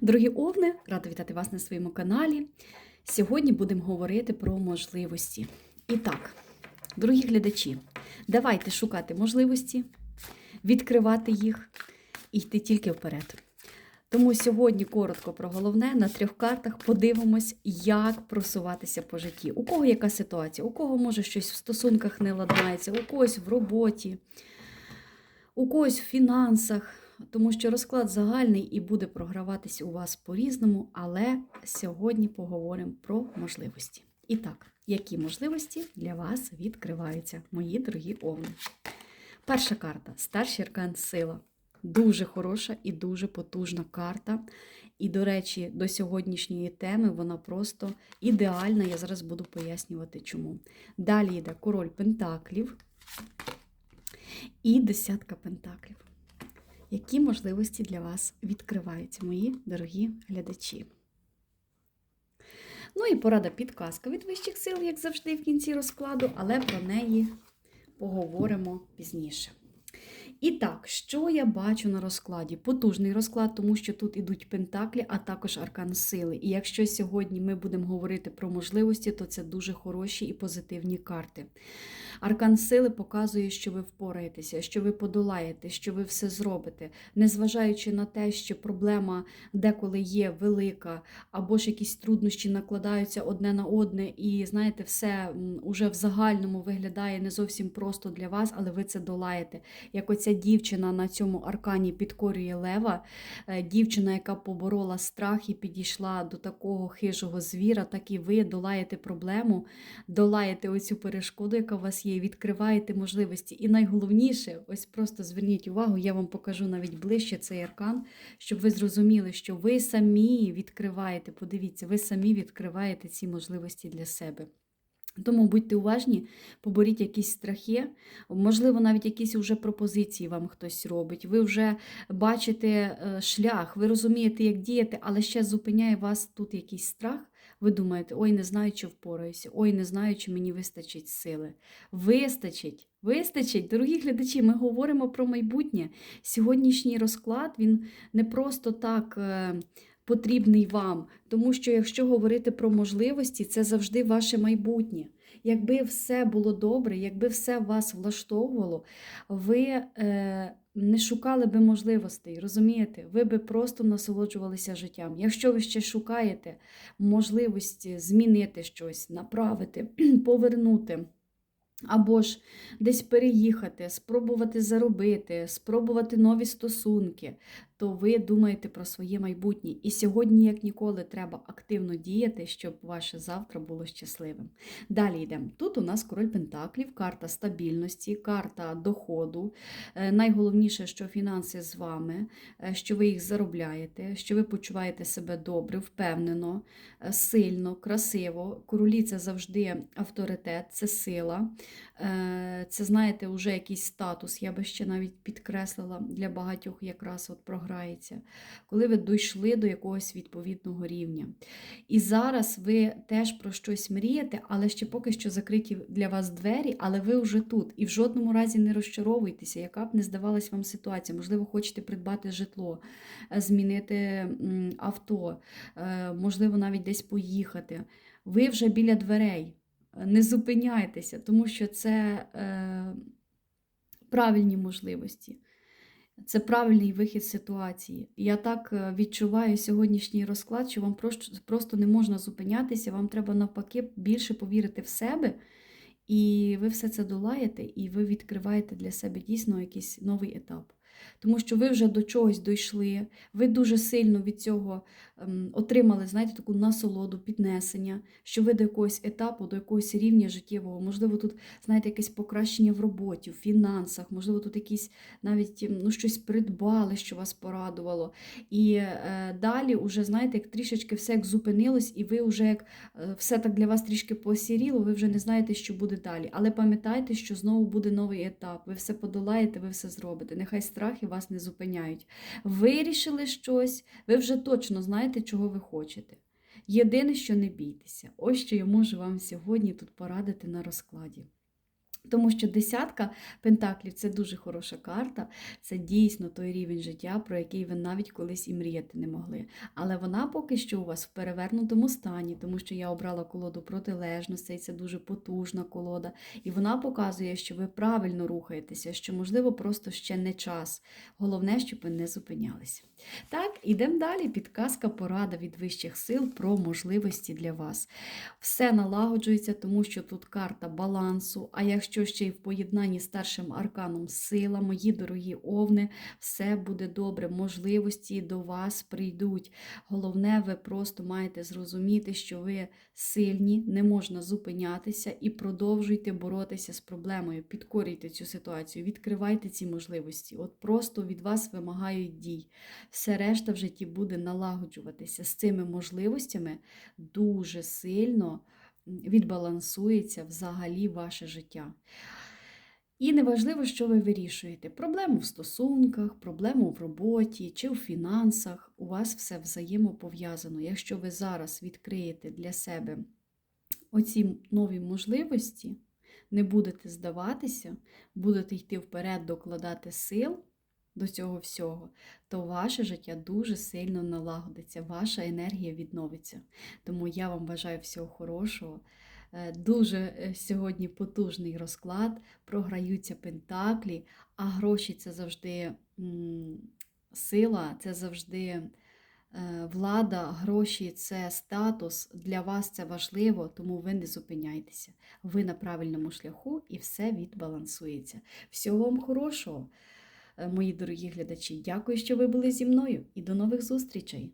Дорогі овни, рада вітати вас на своєму каналі. Сьогодні будемо говорити про можливості. І так, дорогі глядачі, давайте шукати можливості, відкривати їх і йти тільки вперед. Тому сьогодні коротко про головне на трьох картах подивимось, як просуватися по житті. У кого яка ситуація, у кого може щось в стосунках не ладнається, у когось в роботі, у когось в фінансах тому що розклад загальний і буде програватись у вас по-різному, але сьогодні поговоримо про можливості. І так, які можливості для вас відкриваються, мої дорогі овни? Перша карта старший аркан сила. Дуже хороша і дуже потужна карта. І, до речі, до сьогоднішньої теми вона просто ідеальна. Я зараз буду пояснювати, чому. Далі йде король Пентаклів і десятка пентаклів які можливості для вас відкриваються, мої дорогі глядачі. Ну і порада підказка від вищих сил, як завжди, в кінці розкладу, але про неї поговоримо пізніше. І так, що я бачу на розкладі? Потужний розклад, тому що тут ідуть пентаклі, а також аркан сили. І якщо сьогодні ми будемо говорити про можливості, то це дуже хороші і позитивні карти. Аркан сили показує, що ви впораєтеся, що ви подолаєте, що ви все зробите, незважаючи на те, що проблема деколи є велика, або ж якісь труднощі накладаються одне на одне, і знаєте, все уже в загальному виглядає не зовсім просто для вас, але ви це долаєте. Як оця дівчина на цьому аркані підкорює лева, е, дівчина, яка поборола страх і підійшла до такого хижого звіра, так і ви долаєте проблему, долаєте оцю перешкоду, яка у вас є, відкриваєте можливості. І найголовніше, ось просто зверніть увагу, я вам покажу навіть ближче цей аркан, щоб ви зрозуміли, що ви самі відкриваєте, подивіться, ви самі відкриваєте ці можливості для себе. Тому будьте уважні, поборіть якісь страхи, можливо, навіть якісь вже пропозиції вам хтось робить. Ви вже бачите е, шлях, ви розумієте, як діяти, але ще зупиняє вас тут якийсь страх. Ви думаєте, ой, не знаю, чи впораюся, ой, не знаю, чи мені вистачить сили. Вистачить, вистачить, дорогі глядачі, ми говоримо про майбутнє. Сьогоднішній розклад він не просто так. Потрібний вам. Тому що, якщо говорити про можливості, це завжди ваше майбутнє. Якби все було добре, якби все вас влаштовувало, ви е, не шукали би можливостей, розумієте? Ви би просто насолоджувалися життям. Якщо ви ще шукаєте можливості змінити щось, направити, повернути. Або ж десь переїхати, спробувати заробити, спробувати нові стосунки, то ви думаєте про своє майбутнє. І сьогодні, як ніколи, треба активно діяти, щоб ваше завтра було щасливим. Далі йдемо. Тут у нас король Пентаклів, карта стабільності, карта доходу. Е, найголовніше, що фінанси з вами, е, що ви їх заробляєте, що ви почуваєте себе добре, впевнено, е, сильно, красиво. Королі це завжди авторитет, це сила. Це, знаєте, вже якийсь статус. Я би ще навіть підкреслила для багатьох якраз от програм грається, коли ви дійшли до якогось відповідного рівня. І зараз ви теж про щось мрієте, але ще поки що закриті для вас двері, але ви вже тут. І в жодному разі не розчаровуйтеся, яка б не здавалась вам ситуація. Можливо, хочете придбати житло, е, змінити авто, е, можливо, навіть десь поїхати. Ви вже біля дверей. Не зупиняйтеся, тому що це е, правильні можливості. Це правильний вихід ситуації. Я так е, відчуваю сьогоднішній розклад, що вам просто не можна зупинятися, вам треба навпаки більше повірити в себе, і ви все це долаєте, і ви відкриваєте для себе дійсно якийсь новий етап тому що ви вже до чогось дійшли, ви дуже сильно від цього ем, отримали, знаєте, таку насолоду, піднесення, що ви до якогось етапу, до якогось рівня життєвого, можливо, тут, знаєте, якесь покращення в роботі, в фінансах, можливо, тут якісь навіть ну, щось придбали, що вас порадувало. І е, далі, вже, знаєте, як трішечки все як зупинилось, і ви вже як е, все так для вас трішки посіріло, ви вже не знаєте, що буде далі. Але пам'ятайте, що знову буде новий етап. Ви все подолаєте, ви все зробите. Нехай страхи вас не зупиняють. Вирішили щось, ви вже точно знаєте, чого ви хочете. Єдине, що не бійтеся. Ось що я можу вам сьогодні тут порадити на розкладі. Тому що десятка пентаклів це дуже хороша карта, це дійсно той рівень життя, про який ви навіть колись і мріяти не могли. Але вона поки що у вас в перевернутому стані, тому що я обрала колоду протилежностей, це дуже потужна колода. І вона показує, що ви правильно рухаєтеся, що, можливо, просто ще не час. Головне, щоб ви не зупинялися. Так, ідемо далі. Підказка, порада від вищих сил про можливості для вас. Все налагоджується, тому що тут карта балансу. А якщо ще й в поєднанні з старшим арканом сила, мої дорогі овни, все буде добре. Можливості до вас прийдуть. Головне, ви просто маєте зрозуміти, що ви сильні, не можна зупинятися і продовжуйте боротися з проблемою. Підкорюйте цю ситуацію, відкривайте ці можливості. От просто від вас вимагають дій. Все решта в житті буде налагоджуватися з цими можливостями дуже сильно відбалансується взагалі ваше життя. І неважливо, що ви вирішуєте: проблему в стосунках, проблему в роботі чи в фінансах. У вас все взаємопов'язано. Якщо ви зараз відкриєте для себе оці нові можливості, не будете здаватися, будете йти вперед, докладати сил до цього всього, то ваше життя дуже сильно налагодиться, ваша енергія відновиться. Тому я вам бажаю всього хорошого. Е, Дуже е, сьогодні потужний розклад, програються пентаклі, а гроші це завжди сила, це завжди е, влада, гроші це статус. Для вас це важливо, тому ви не зупиняйтеся. Ви на правильному шляху і все відбалансується. Всього вам хорошого, мої дорогі глядачі. Дякую, що ви були зі мною, і до нових зустрічей!